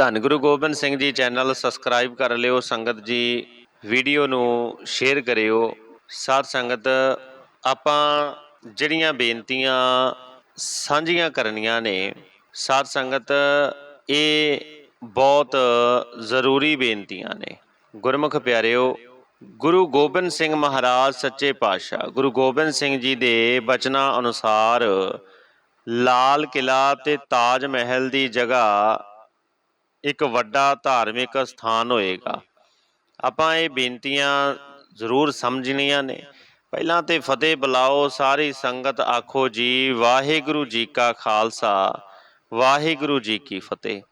ਧੰਨ Guru Gobind Singh ji channel subscribe ਕਰ ਲਿਓ, ਸੰਗਤ ਜੀ ਵੀਡੀਓ ਨੂੰ ਸ਼ੇਅਰ ਕਰਿਓ। ਸਾਧ ਸੰਗਤ, ਆਪਾਂ ਜਿਹੜੀਆਂ ਬੇਨਤੀਆਂ ਸਾਂਝੀਆਂ ਕਰਨੀਆਂ ਨੇ, ਸਾਧ ਸੰਗਤ, ਇਹ ਬਹੁਤ ਜ਼ਰੂਰੀ ਬੇਨਤੀਆਂ ਨੇ। ਗੁਰਮੁਖ ਪਿਆਰਿਓ, ਗੁਰੂ ਗੋਬਿੰਦ ਸਿੰਘ ਮਹਾਰਾਜ ਸੱਚੇ ਪਾਤਸ਼ਾਹ, ਗੁਰੂ ਗੋਬਿੰਦ ਸਿੰਘ ਜੀ ਦੇ ਬਚਨਾਂ ਅਨੁਸਾਰ ਲਾਲ ਕਿਲਾ ਤੇ ਤਾਜ ਮਹਿਲ ਦੀ ਜਗ੍ਹਾ ਇੱਕ ਵੱਡਾ ਧਾਰਮਿਕ ਸਥਾਨ ਹੋਏਗਾ। ਆਪਾਂ ਇਹ ਬੇਨਤੀਆਂ ਜ਼ਰੂਰ ਸਮਝਣੀਆਂ ਨੇ। ਪਹਿਲਾਂ ਤੇ ਫਤਿਹ ਬੁਲਾਓ, ਸਾਰੀ ਸੰਗਤ ਆਖੋ ਜੀ, ਵਾਹਿਗੁਰੂ ਜੀ ਕਾ ਖਾਲਸਾ, ਵਾਹਿਗੁਰੂ ਜੀ ਕੀ ਫਤਿਹ।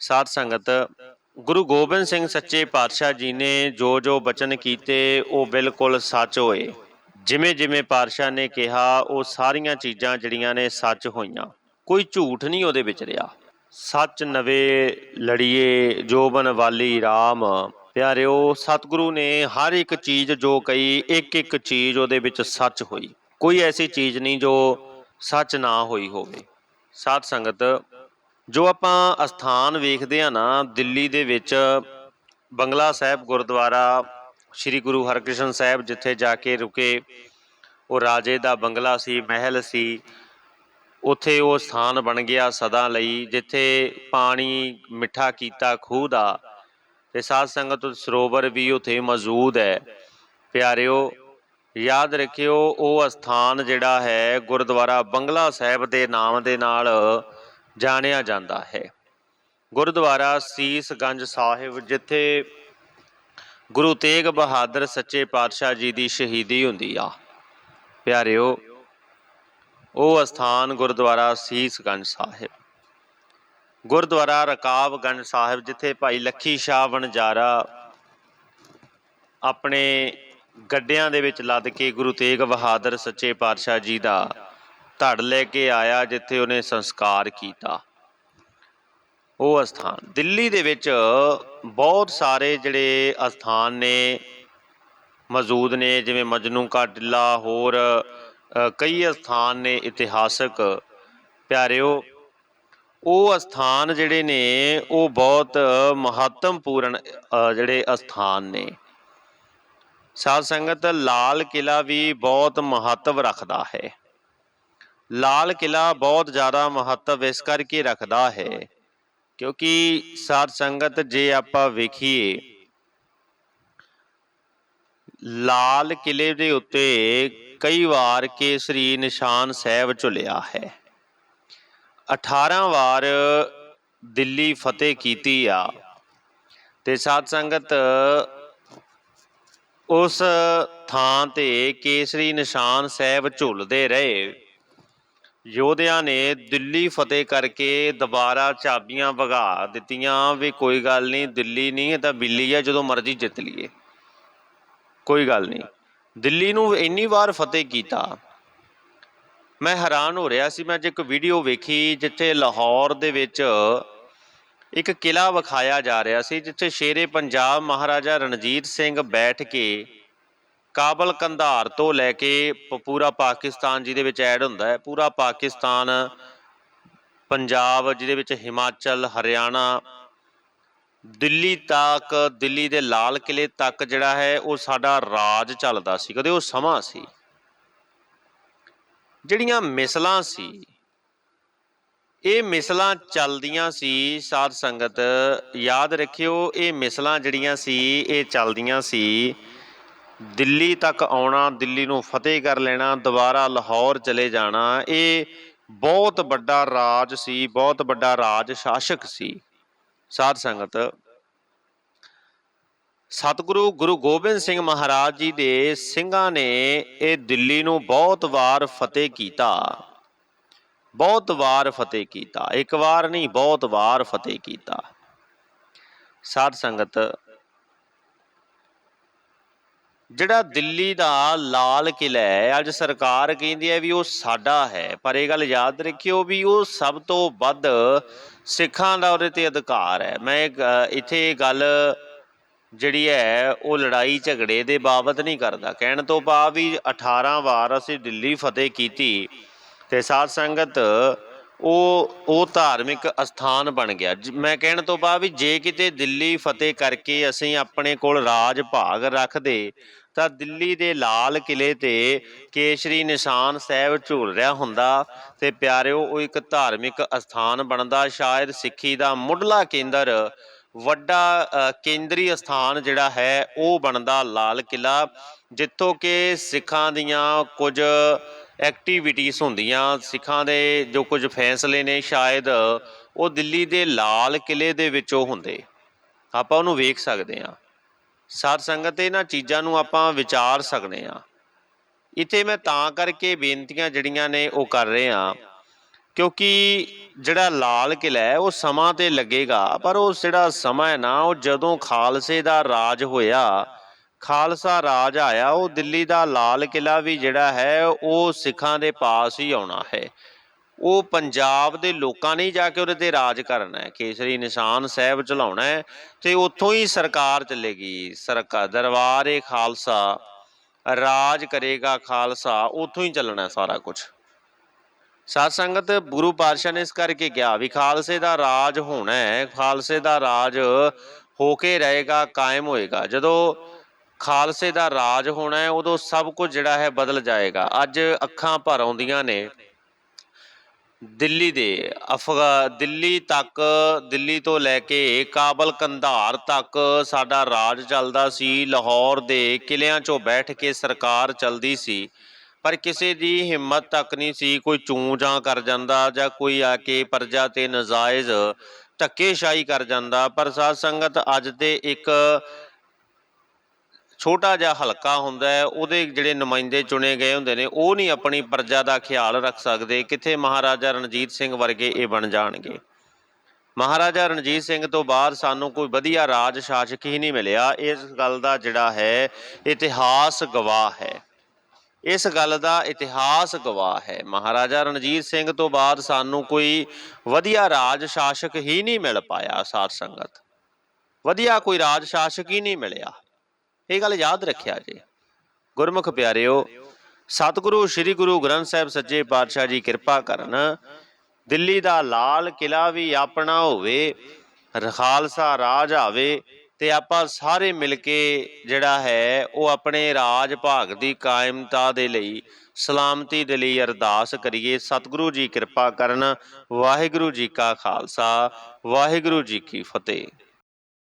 ਸਾਧ ਸੰਗਤ, ਗੁਰੂ ਗੋਬਿੰਦ ਸਿੰਘ ਸੱਚੇ ਪਾਤਸ਼ਾਹ ਜੀ ਨੇ ਜੋ ਜੋ ਬਚਨ ਕੀਤੇ, ਉਹ ਬਿਲਕੁਲ ਸੱਚ ਹੋਏ। ਜਿਵੇਂ ਜਿਵੇਂ ਪਾਤਸ਼ਾਹ ਨੇ ਕਿਹਾ, ਉਹ ਸਾਰੀਆਂ ਚੀਜ਼ਾਂ ਜਿਹੜੀਆਂ ਨੇ ਸੱਚ ਹੋਈਆਂ। ਕੋਈ ਝੂਠ ਨਹੀਂ ਉਹਦੇ ਵਿੱਚ ਰਿਹਾ। ਸੱਚ ਨਵੇ ਲੜੀਏ ਜੋਬਨ ਵਾਲੀ RAM ਪਿਆਰਿਓ, ਸਤਿਗੁਰੂ ਨੇ ਹਰ ਇੱਕ ਚੀਜ਼ ਜੋ ਕਹੀ ਇੱਕ ਇੱਕ ਚੀਜ਼ ਉਹਦੇ ਵਿੱਚ ਸੱਚ ਹੋਈ। ਕੋਈ ਐਸੀ ਚੀਜ਼ ਨਹੀਂ ਜੋ ਸੱਚ ਨਾ ਹੋਈ ਹੋਵੇ। ਸਾਧ ਸੰਗਤ, ਜੋ ਆਪਾਂ ਅਸਥਾਨ ਵੇਖਦੇ ਆ ਨਾ, ਦਿੱਲੀ ਦੇ ਵਿੱਚ ਬੰਗਲਾ ਸਾਹਿਬ ਗੁਰਦੁਆਰਾ, ਸ੍ਰੀ ਗੁਰੂ ਹਰਕ੍ਰਿਸ਼ਨ ਸਾਹਿਬ ਜਿੱਥੇ ਜਾ ਕੇ ਰੁਕੇ, ਉਹ ਰਾਜੇ ਦਾ ਬੰਗਲਾ ਸੀ, ਮਹਿਲ ਸੀ ਉੱਥੇ ਉਹ ਸਥਾਨ ਬਣ ਗਿਆ ਸਦਾ ਲਈ, ਜਿੱਥੇ ਪਾਣੀ ਮਿੱਠਾ ਕੀਤਾ ਖੂਹ ਦਾ। ਤੇ ਸਾਧ ਸੰਗਤ ਸਰੋਵਰ ਵੀ ਉੱਥੇ ਮੌਜੂਦ ਹੈ। ਪਿਆਰਿਓ, ਯਾਦ ਰੱਖਿਓ, ਉਹ ਸਥਾਨ ਜਿਹੜਾ ਹੈ, ਗੁਰਦੁਆਰਾ ਬੰਗਲਾ ਸਾਹਿਬ ਦੇ ਨਾਮ ਦੇ ਨਾਲ ਜਾਣਿਆ ਜਾਂਦਾ ਹੈ। ਗੁਰਦੁਆਰਾ ਸੀਸਗੰਜ ਸਾਹਿਬ, ਜਿੱਥੇ ਗੁਰੂ ਤੇਗ ਬਹਾਦਰ ਸੱਚੇ ਪਾਤਸ਼ਾਹ ਜੀ ਦੀ ਸ਼ਹੀਦੀ ਹੁੰਦੀ ਆ। ਪਿਆਰਿਓ ਉਹ ਅਸਥਾਨ ਗੁਰਦੁਆਰਾ ਸੀਸਗੰਜ ਸਾਹਿਬ। ਗੁਰਦੁਆਰਾ ਰਕਾਬਗੰਜ ਸਾਹਿਬ, ਜਿੱਥੇ ਭਾਈ ਲੱਖੀ ਸ਼ਾਹ ਵਣਜਾਰਾ ਆਪਣੇ ਗੱਡਿਆਂ ਦੇ ਵਿੱਚ ਲੱਦ ਕੇ ਗੁਰੂ ਤੇਗ ਬਹਾਦਰ ਸੱਚੇ ਪਾਤਸ਼ਾਹ ਜੀ ਦਾ ਧੜ ਲੈ ਕੇ ਆਇਆ, ਜਿੱਥੇ ਉਹਨੇ ਸੰਸਕਾਰ ਕੀਤਾ। ਉਹ ਅਸਥਾਨ, ਦਿੱਲੀ ਦੇ ਵਿੱਚ ਬਹੁਤ ਸਾਰੇ ਜਿਹੜੇ ਅਸਥਾਨ ਨੇ, ਮੌਜੂਦ ਨੇ, ਜਿਵੇਂ ਮਜਨੂ ਕਾ ਟਿੱਲਾ ਹੋਰ ਕਈ ਅਸਥਾਨ ਨੇ ਇਤਿਹਾਸਕ, ਪਿਆਰਿਓ। ਉਹ ਅਸਥਾਨ ਜਿਹੜੇ ਨੇ, ਉਹ ਬਹੁਤ ਮਹੱਤਵਪੂਰਨ ਜਿਹੜੇ ਅਸਥਾਨ ਨੇ। ਸਾਧ ਸੰਗਤ, ਲਾਲ ਕਿਲਾ ਵੀ ਬਹੁਤ ਮਹੱਤਵ ਰੱਖਦਾ ਹੈ। ਲਾਲ ਕਿਲਾ ਬਹੁਤ ਜ਼ਿਆਦਾ ਮਹੱਤਵ ਇਸ ਕਰਕੇ ਰੱਖਦਾ ਹੈ, ਕਿਉਂਕਿ ਸਾਧ ਸੰਗਤ ਜੇ ਆਪਾਂ ਵੇਖੀਏ, ਲਾਲ ਕਿਲੇ ਦੇ ਉੱਤੇ ਕਈ ਵਾਰ ਕੇਸਰੀ ਨਿਸ਼ਾਨ ਸਾਹਿਬ ਝੁਲਿਆ ਹੈ। 18 ਵਾਰ ਦਿੱਲੀ ਫਤਿਹ ਕੀਤੀ ਆ ਤੇ ਸਾਧ ਸੰਗਤ ਉਸ ਥਾਂ ਤੇ ਕੇਸਰੀ ਨਿਸ਼ਾਨ ਸਾਹਿਬ ਝੁਲਦੇ ਰਹੇ। ਯੋਧਿਆਂ ਨੇ ਦਿੱਲੀ ਫਤਿਹ ਕਰਕੇ ਦੁਬਾਰਾ ਚਾਬੀਆਂ ਵਗਾ ਦਿੱਤੀਆਂ, ਵੀ ਕੋਈ ਗੱਲ ਨਹੀਂ, ਦਿੱਲੀ ਨਹੀਂ, ਇਹ ਤਾਂ ਬਿੱਲੀ ਆ, ਜਦੋਂ ਮਰਜ਼ੀ ਜਿੱਤ ਲਈਏ। ਕੋਈ ਗੱਲ ਨਹੀਂ। ਦਿੱਲੀ ਨੂੰ ਇੰਨੀ ਵਾਰ ਫਤਿਹ ਕੀਤਾ। ਮੈਂ ਹੈਰਾਨ ਹੋ ਰਿਹਾ ਸੀ, ਮੈਂ ਅੱਜ ਇੱਕ ਵੀਡੀਓ ਵੇਖੀ ਜਿੱਥੇ ਲਾਹੌਰ ਦੇ ਵਿੱਚ ਇੱਕ ਕਿਲਾ ਵਿਖਾਇਆ ਜਾ ਰਿਹਾ ਸੀ, ਜਿੱਥੇ ਸ਼ੇਰੇ ਪੰਜਾਬ ਮਹਾਰਾਜਾ ਰਣਜੀਤ ਸਿੰਘ ਬੈਠ ਕੇ ਕਾਬਲ ਕੰਧਾਰ ਤੋਂ ਲੈ ਕੇ ਪ- ਪੂਰਾ ਪਾਕਿਸਤਾਨ ਜਿਹਦੇ ਵਿੱਚ ਐਡ ਹੁੰਦਾ ਹੈ, ਪੂਰਾ ਪਾਕਿਸਤਾਨ ਪੰਜਾਬ ਜਿਹਦੇ ਵਿੱਚ ਹਿਮਾਚਲ, ਹਰਿਆਣਾ ਦਿੱਲੀ ਤੱਕ, ਦਿੱਲੀ ਦੇ ਲਾਲ ਕਿਲੇ ਤੱਕ ਜਿਹੜਾ ਹੈ, ਉਹ ਸਾਡਾ ਰਾਜ ਚੱਲਦਾ ਸੀ, ਕਦੇ ਉਹ ਸਮਾਂ ਸੀ। ਜਿਹੜੀਆਂ ਮਿਸਲਾਂ ਸੀ, ਇਹ ਮਿਸਲਾਂ ਚੱਲਦੀਆਂ ਸੀ, ਸਾਧ ਸੰਗਤ, ਯਾਦ ਰੱਖਿਓ, ਇਹ ਮਿਸਲਾਂ ਜਿਹੜੀਆਂ ਸੀ, ਇਹ ਚੱਲਦੀਆਂ ਸੀ। ਦਿੱਲੀ ਤੱਕ ਆਉਣਾ, ਦਿੱਲੀ ਨੂੰ ਫਤਿਹ ਕਰ ਲੈਣਾ, ਦੁਬਾਰਾ ਲਾਹੌਰ ਚਲੇ ਜਾਣਾ, ਇਹ ਬਹੁਤ ਵੱਡਾ ਰਾਜ ਸੀ, ਬਹੁਤ ਵੱਡਾ ਰਾਜ ਸ਼ਾਸਕ ਸੀ। ਸਾਧ ਸੰਗਤ, ਸਤਿਗੁਰੂ ਗੁਰੂ ਗੋਬਿੰਦ ਸਿੰਘ ਮਹਾਰਾਜ ਜੀ ਦੇ ਸਿੰਘਾਂ ਨੇ ਇਹ ਦਿੱਲੀ ਨੂੰ ਬਹੁਤ ਵਾਰ ਫਤਿਹ ਕੀਤਾ। ਬਹੁਤ ਵਾਰ ਫਤਿਹ ਕੀਤਾ। ਇੱਕ ਵਾਰ ਨਹੀਂ, ਬਹੁਤ ਵਾਰ ਫਤਿਹ ਕੀਤਾ। ਸਾਧ ਸੰਗਤ ਜਿਹੜਾ ਦਿੱਲੀ ਦਾ ਲਾਲ ਕਿਲਾ ਹੈ, ਅੱਜ ਸਰਕਾਰ ਕਹਿੰਦੀ ਹੈ ਵੀ ਉਹ ਸਾਡਾ ਹੈ, ਪਰ ਇਹ ਗੱਲ ਯਾਦ ਰੱਖਿਓ ਵੀ ਉਹ ਸਭ ਤੋਂ ਵੱਧ ਸਿੱਖਾਂ ਦਾ ਉਹਦੇ ਤੇ ਅਧਿਕਾਰ ਹੈ। ਮੈਂ ਇੱਥੇ ਇਹ ਗੱਲ ਜਿਹੜੀ ਹੈ, ਉਹ ਲੜਾਈ ਝਗੜੇ ਦੇ ਬਾਬਤ ਨਹੀਂ ਕਰਦਾ। ਕਹਿਣ ਤੋਂ ਪਾ ਵੀ 18 ਵਾਰ ਅਸੀਂ ਦਿੱਲੀ ਫਤਿਹ ਕੀਤੀ ਤੇ ਸਾਧ ਸੰਗਤ ਉਹ ਉਹ ਧਾਰਮਿਕ ਅਸਥਾਨ ਬਣ ਗਿਆ। ਮੈਂ ਕਹਿਣ ਤੋਂ ਬਾਅਦ ਵੀ ਜੇ ਕਿਤੇ ਦਿੱਲੀ ਫਤਿਹ ਕਰਕੇ ਅਸੀਂ ਆਪਣੇ ਕੋਲ ਰਾਜ ਭਾਗ ਰੱਖਦੇ ਤਾਂ ਦਿੱਲੀ ਦੇ ਲਾਲ ਕਿਲੇ ਤੇ ਕੇਸ਼ਰੀ ਨਿਸ਼ਾਨ ਸਾਹਿਬ ਝੂਲ ਰਿਹਾ ਹੁੰਦਾ ਤੇ ਪਿਆਰਿਓ, ਉਹ ਇੱਕ ਧਾਰਮਿਕ ਅਸਥਾਨ ਬਣਦਾ। ਸ਼ਾਇਦ ਸਿੱਖੀ ਦਾ ਮੁੱਢਲਾ ਕੇਂਦਰ, ਵੱਡਾ ਕੇਂਦਰੀ ਅਸਥਾਨ ਜਿਹੜਾ ਹੈ, ਉਹ ਬਣਦਾ ਲਾਲ ਕਿਲਾ ਜਿੱਥੋਂ ਕਿ ਸਿੱਖਾਂ ਦੀਆਂ ਕੁਝ ਐਕਟੀਵਿਟੀਜ਼ ਹੁੰਦੀਆਂ। ਸਿੱਖਾਂ ਦੇ ਜੋ ਕੁਝ ਫੈਸਲੇ ਨੇ, ਸ਼ਾਇਦ ਉਹ ਦਿੱਲੀ ਦੇ ਲਾਲ ਕਿਲੇ ਦੇ ਵਿੱਚੋਂ ਹੁੰਦੇ। ਆਪਾਂ ਉਹਨੂੰ ਵੇਖ ਸਕਦੇ ਹਾਂ। ਸਾਧ ਸੰਗਤ, ਇਹਨਾਂ ਚੀਜ਼ਾਂ ਨੂੰ ਆਪਾਂ ਵਿਚਾਰ ਸਕਦੇ ਹਾਂ। ਇੱਥੇ ਮੈਂ ਤਾਂ ਕਰਕੇ ਬੇਨਤੀਆਂ ਜਿਹੜੀਆਂ ਨੇ, ਉਹ ਕਰ ਰਿਹਾ ਹਾਂ। ਕਿਉਂਕਿ ਜਿਹੜਾ ਲਾਲ ਕਿਲਾ ਹੈ, ਉਹ ਸਮਾਂ ਤੇ ਲੱਗੇਗਾ। ਪਰ ਉਹ ਜਿਹੜਾ ਸਮਾਂ ਹੈ ਨਾ, ਉਹ ਜਦੋਂ ਖਾਲਸੇ ਦਾ ਰਾਜ ਹੋਇਆ, ਖਾਲਸਾ ਰਾਜ ਆਇਆ, ਉਹ ਦਿੱਲੀ ਦਾ ਲਾਲ ਕਿਲਾ ਵੀ ਜਿਹੜਾ ਹੈ, ਉਹ ਸਿੱਖਾਂ ਦੇ ਪਾਸ ਹੀ ਆਉਣਾ ਹੈ। ਉਹ ਪੰਜਾਬ ਦੇ ਲੋਕਾਂ ਨੇ ਜਾ ਕੇ ਉਹਦੇ ਤੇ ਰਾਜ ਕਰਨਾ ਹੈ। ਕੇਸਰੀ ਨਿਸ਼ਾਨ ਸਾਹਿਬ ਚਲਾਉਣਾ ਹੈ ਤੇ ਉੱਥੋਂ ਹੀ ਸਰਕਾਰ ਚੱਲੇਗੀ। ਸਰਕਾਰ ਦਰਬਾਰ ਏ ਖਾਲਸਾ, ਰਾਜ ਕਰੇਗਾ ਖਾਲਸਾ, ਉੱਥੋਂ ਹੀ ਚੱਲਣਾ ਸਾਰਾ ਕੁਝ ਸਾਧ ਸੰਗਤ, ਗੁਰੂ ਪਾਤਸ਼ਾਹ ਨੇ ਇਸ ਕਰਕੇ ਕਿਹਾ ਵੀ ਖਾਲਸੇ ਦਾ ਰਾਜ ਹੋਣਾ ਹੈ, ਖਾਲਸੇ ਦਾ ਰਾਜ ਹੋ ਕੇ ਰਹੇਗਾ, ਕਾਇਮ ਹੋਏਗਾ। ਜਦੋਂ ਖਾਲਸੇ ਦਾ ਰਾਜ ਹੋਣਾ ਹੈ, ਉਦੋਂ ਸਭ ਕੁਝ ਜਿਹੜਾ ਹੈ ਬਦਲ ਜਾਏਗਾ। ਅੱਜ ਅੱਖਾਂ ਭਰ ਆਉਂਦੀਆਂ ਨੇ। ਦਿੱਲੀ ਦੇ ਅਫਗਾ, ਦਿੱਲੀ ਤੱਕ, ਦਿੱਲੀ ਤੋਂ ਲੈ ਕੇ ਕਾਬਲ ਕੰਧਾਰ ਤੱਕ ਸਾਡਾ ਰਾਜ ਚੱਲਦਾ ਸੀ। ਲਾਹੌਰ ਦੇ ਕਿਲਿਆਂ 'ਚੋਂ ਬੈਠ ਕੇ ਸਰਕਾਰ ਚੱਲਦੀ ਸੀ। ਪਰ ਕਿਸੇ ਦੀ ਹਿੰਮਤ ਤੱਕ ਨਹੀਂ ਸੀ ਕੋਈ ਚੂੰ ਜਾਂ ਕਰ ਜਾਂਦਾ ਜਾਂ ਕੋਈ ਆ ਕੇ ਪਰਜਾ ਤੇ ਨਜਾਇਜ਼ ਧੱਕੇਸ਼ਾਹੀ ਕਰ ਜਾਂਦਾ। ਪਰ ਸਾਧ ਸੰਗਤ ਅੱਜ ਦੇ ਇੱਕ ਛੋਟਾ ਜਿਹਾ ਹਲਕਾ ਹੁੰਦਾ ਹੈ, ਉਹਦੇ ਜਿਹੜੇ ਨੁਮਾਇੰਦੇ ਚੁਣੇ ਗਏ ਹੁੰਦੇ ਨੇ, ਉਹ ਨਹੀਂ ਆਪਣੀ ਪ੍ਰਜਾ ਦਾ ਖਿਆਲ ਰੱਖ ਸਕਦੇ, ਕਿੱਥੇ ਮਹਾਰਾਜਾ ਰਣਜੀਤ ਸਿੰਘ ਵਰਗੇ ਇਹ ਬਣ ਜਾਣਗੇ। ਮਹਾਰਾਜਾ ਰਣਜੀਤ ਸਿੰਘ ਤੋਂ ਬਾਅਦ ਸਾਨੂੰ ਕੋਈ ਵਧੀਆ ਰਾਜ ਸ਼ਾਸਕ ਹੀ ਨਹੀਂ ਮਿਲਿਆ। ਇਸ ਗੱਲ ਦਾ ਜਿਹੜਾ ਹੈ, ਇਤਿਹਾਸ ਗਵਾਹ ਹੈ। ਇਸ ਗੱਲ ਦਾ ਇਤਿਹਾਸ ਗਵਾਹ ਹੈ। ਮਹਾਰਾਜਾ ਰਣਜੀਤ ਸਿੰਘ ਤੋਂ ਬਾਅਦ ਸਾਨੂੰ ਕੋਈ ਵਧੀਆ ਰਾਜ ਸ਼ਾਸਕ ਹੀ ਨਹੀਂ ਮਿਲ ਪਾਇਆ ਸਾਧ ਸੰਗਤ। ਵਧੀਆ ਕੋਈ ਰਾਜ ਸ਼ਾਸਕ ਹੀ ਨਹੀਂ ਮਿਲਿਆ। ਇਹ ਗੱਲ ਯਾਦ ਰੱਖਿਆ ਜੇ। ਗੁਰਮੁਖ ਪਿਆਰਿਓ, ਸਤਿਗੁਰੂ, ਸ੍ਰੀ ਗੁਰੂ ਗ੍ਰੰਥ ਸਾਹਿਬ ਸੱਚੇ ਪਾਤਸ਼ਾਹ ਜੀ ਕਿਰਪਾ ਕਰਨ, ਦਿੱਲੀ ਦਾ ਲਾਲ ਕਿਲਾ ਵੀ ਆਪਣਾ ਹੋਵੇ, ਖਾਲਸਾ ਰਾਜ ਆਵੇ ਤੇ ਆਪਾਂ ਸਾਰੇ ਮਿਲ ਕੇ ਜਿਹੜਾ ਹੈ ਉਹ ਆਪਣੇ ਰਾਜ ਭਾਗ ਦੀ ਕਾਇਮਤਾ ਦੇ ਲਈ, ਸਲਾਮਤੀ ਦੇ ਲਈ ਅਰਦਾਸ ਕਰੀਏ। ਸਤਿਗੁਰੂ ਜੀ ਕਿਰਪਾ ਕਰਨ। ਵਾਹਿਗੁਰੂ ਜੀ ਕਾ ਖਾਲਸਾ। ਵਾਹਿਗੁਰੂ ਜੀ ਕੀ ਫਤਿਹ।